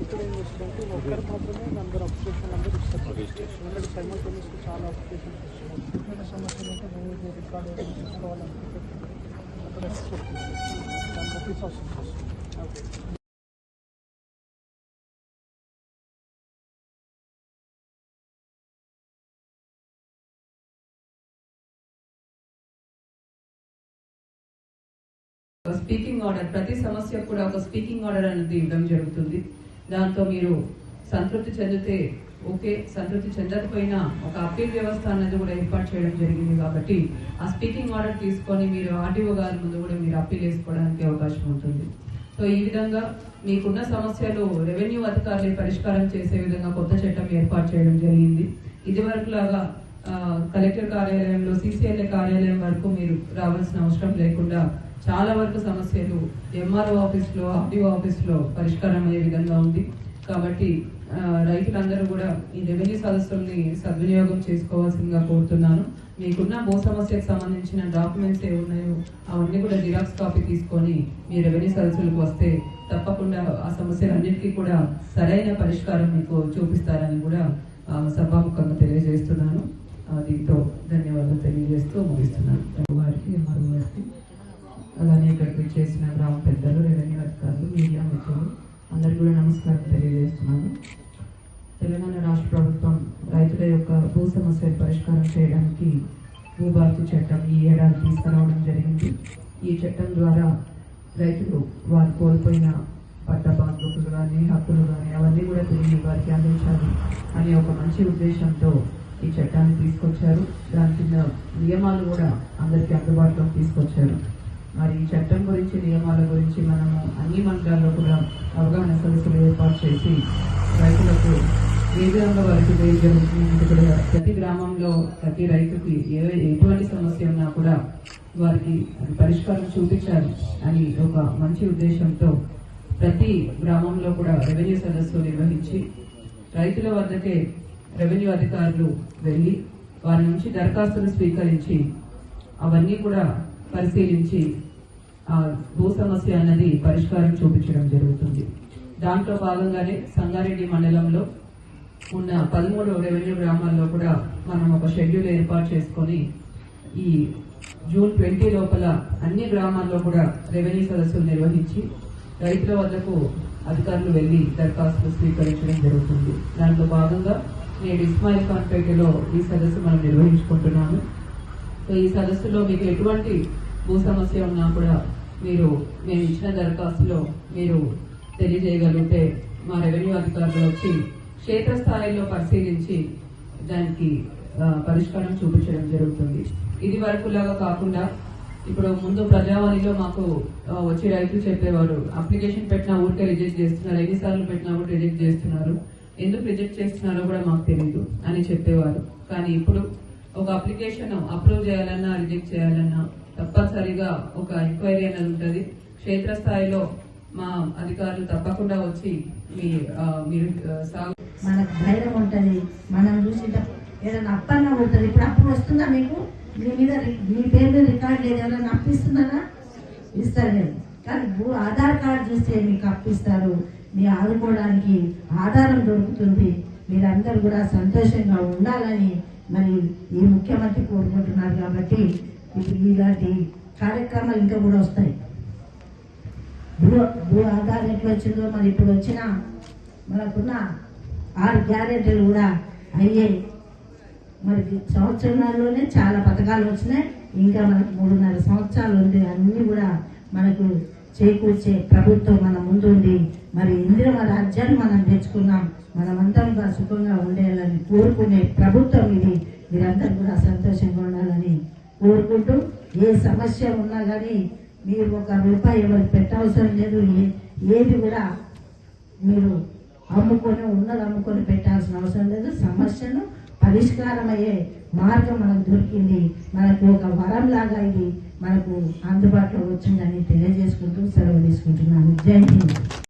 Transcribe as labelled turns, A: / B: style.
A: ఇక్కడ ఏంటంటే ఒక్కరి మాత్రమే అందరు అప్లికేషన్ అందరు ఇస్తారు ఎందుకంటే సైమల్టేనియస్గా చాలా అప్లికేషన్స్ వస్తున్నాయి ఇక్కడ సమస్యలు అంటే భూమి రికార్డు తీసుకోవాలనుకుంటే అక్కడ దాని ఆఫీస్ వస్తుంది ఓకే
B: స్పీకింగ్ ఆర్డర్ ప్రతి సమస్యకు కూడా ఒక స్పీకింగ్ ఆర్డర్ అనేది ఇవ్వడం జరుగుతుంది. దాంతో మీరు సంతృప్తి చెందితే ఓకే సంతృప్తి చెందకపోయినా ఒక అప్పీల్ వ్యవస్థ అనేది కూడా ఏర్పాటు చేయడం జరిగింది కాబట్టి ఆ స్పీకింగ్ ఆర్డర్ తీసుకొని మీరు ఆర్టీఓ గారి ముందు కూడా మీరు అప్పీల్ వేసుకోవడానికి అవకాశం ఉంటుంది. సో ఈ విధంగా మీకున్న సమస్యలు రెవెన్యూ అధికారులు పరిష్కారం చేసే విధంగా కొత్త చట్టం ఏర్పాటు చేయడం జరిగింది. ఇదివరకు లాగా కలెక్టర్ కార్యాలయంలో సిసిఎల్ఏ కార్యాలయం వరకు మీరు రావాల్సిన అవసరం లేకుండా చాలా వరకు సమస్యలు ఎంఆర్ఓ ఆఫీస్లో ఆర్డీఓ ఆఫీస్లో పరిష్కారం అయ్యే విధంగా ఉంది. కాబట్టి రైతులందరూ కూడా ఈ రెవెన్యూ సదస్సుల్ని సద్వినియోగం చేసుకోవాల్సిందిగా కోరుతున్నాను. మీకున్న భూ సమస్యకు సంబంధించిన డాక్యుమెంట్స్ ఏ ఉన్నాయో అవన్నీ కూడా జిరాక్స్ కాపీ తీసుకొని మీ రెవెన్యూ సదస్సులకు వస్తే తప్పకుండా ఆ సమస్యలన్నిటికీ కూడా సరైన పరిష్కారం మీకు చూపిస్తారని కూడా సభాముఖంగా తెలియజేస్తున్నాను. పెద్దలు రెవెన్యూ అధికారులు మీడియా మిత్రులు అందరికీ కూడా నమస్కారం తెలియజేస్తున్నాను. తెలంగాణ రాష్ట్ర ప్రభుత్వం రైతుల యొక్క భూ సమస్యలు పరిష్కారం చేయడానికి భూభారతి చట్టం ఈ ఏడాది తీసుకురావడం జరిగింది. ఈ చట్టం ద్వారా రైతులు వారు కోల్పోయిన పట్ట బాధ్యతలు కానీ హక్కులు కానీ అవన్నీ కూడా తిరిగి వారికి అందించాలి అనే ఒక మంచి ఉద్దేశంతో ఈ చట్టాన్ని తీసుకొచ్చారు. దాని కింద నియమాలు కూడా అందరికీ అందుబాటులోకి తీసుకొచ్చారు. మరి చట్టం గురించి నియమాల గురించి మనము అన్ని మండలాల్లో కూడా అవగాహన సదస్సులు ఏర్పాటు చేసి రైతులకు ఏ విధంగా వారికి మేలు జరుగుతుంది కూడా ప్రతి గ్రామంలో ప్రతి రైతుకి ఏ ఎటువంటి సమస్య ఉన్నా కూడా వారికి పరిష్కారం చూపించాలి అని ఒక మంచి ఉద్దేశంతో ప్రతి గ్రామంలో కూడా రెవెన్యూ సదస్సు నిర్వహించి రైతుల వద్దకే రెవెన్యూ అధికారులు వెళ్ళి వారి నుంచి దరఖాస్తులు స్వీకరించి అవన్నీ కూడా పరిశీలించి ఆ భూ సమస్య అన్నది పరిష్కారం చూపించడం జరుగుతుంది. దాంట్లో భాగంగానే సంగారెడ్డి మండలంలో ఉన్న పదమూడు రెవెన్యూ గ్రామాల్లో కూడా మనం ఒక షెడ్యూల్ ఏర్పాటు చేసుకొని ఈ జూన్ ట్వంటీ లోపల అన్ని గ్రామాల్లో కూడా రెవెన్యూ సదస్సులు నిర్వహించి రైతుల వద్దకు అధికారులు వెళ్ళి దరఖాస్తులు స్వీకరించడం జరుగుతుంది. దాంట్లో భాగంగా నేడు ఇస్మాయిల్ ఖాన్పేటలో ఈ సదస్సు మనం నిర్వహించుకుంటున్నాము. సో ఈ సదస్సులో మీకు ఎటువంటి భూ సమస్య ఉన్నా కూడా మీరు మేము ఇచ్చిన దరఖాస్తులో మీరు తెలియజేయగలిగితే మా రెవెన్యూ అధికారులు వచ్చి క్షేత్రస్థాయిలో పరిశీలించి దానికి పరిష్కారం చూపించడం జరుగుతుంది. ఇది వరకులాగా కాకుండా ఇప్పుడు ముందు ప్రజావాణిలో మాకు వచ్చి రైతులు చెప్పేవారు అప్లికేషన్ పెట్టినా ఊరికే రిజెక్ట్ చేస్తున్నారు ఎన్నిసార్లు పెట్టినా కూడా రిజెక్ట్ చేస్తున్నారు ఎందుకు రిజెక్ట్ చేస్తున్నారో కూడా మాకు తెలియదు అని చెప్పేవారు. కానీ ఇప్పుడు ఒక అప్లికేషన్ అప్రూవ్ చేయాలన్నా రిజెక్ట్ చేయాలన్నా తప్పనిసరిగా ఒక ఎంక్వైరీ అనేది ఉంటుంది. క్షేత్రస్థాయిలో మా అధికారులు తప్పకుండా వచ్చి మీ మీరు సాగు
C: మనకు ధైర్యం ఉంటుంది. మనం చూసి ఏదైనా అప్పన్నా ఉంటుంది. ఇప్పుడు అప్పు వస్తుందా మీకు? మీ మీద మీ పేరు మీద రికార్డ్ లేదు. ఎవరైనా అప్పిస్తున్నారా ఇస్తలేదు కానీ ఆధార్ కార్డు చూస్తే మీకు అప్పిస్తారు. మీ ఆదుకోవడానికి ఆధారం దొరుకుతుంది. మీరందరూ కూడా సంతోషంగా ఉండాలని మరి ఈ ముఖ్యమంత్రి కోరుకుంటున్నారు కాబట్టి ఇప్పుడు ఇలాంటి కార్యక్రమాలు ఇంకా కూడా వస్తాయి. భూ భూ ఆధారం ఎట్లా వచ్చిందో మరి ఇప్పుడు వచ్చిన మనకున్న ఆరు గ్యారెంటీలు కూడా అయ్యాయి మరి సంవత్సరాల్లోనే చాలా పథకాలు వచ్చినాయి. ఇంకా మనకు మూడున్నర సంవత్సరాలు ఉంది. అన్నీ కూడా మనకు చేకూర్చే ప్రభుత్వం మన ముందు ఉంది మరి ఇందిరమ రాజ్యాన్ని మనం తెచ్చుకున్నాం. మనమంతా సుఖంగా ఉండేయాలని కోరుకునే ప్రభుత్వం ఇది. మీరందరూ కూడా సంతోషంగా ఉండాలని కోరుకుంటూ ఏ సమస్య ఉన్నా కానీ మీరు ఒక రూపాయి ఎవరు పెట్టవసరం లేదు. ఏది కూడా మీరు అమ్ముకొని ఉన్నది అమ్ముకొని పెట్టాల్సిన అవసరం లేదు. సమస్యను పరిష్కారమయ్యే మార్గం మనకు దొరికింది. మనకు ఒక వరం లాగా ఇది. మనకు అందుబాటులో వచ్చిందని తెలియజేసుకుంటూ సెలవు తీసుకుంటున్నాను. జై హింద్.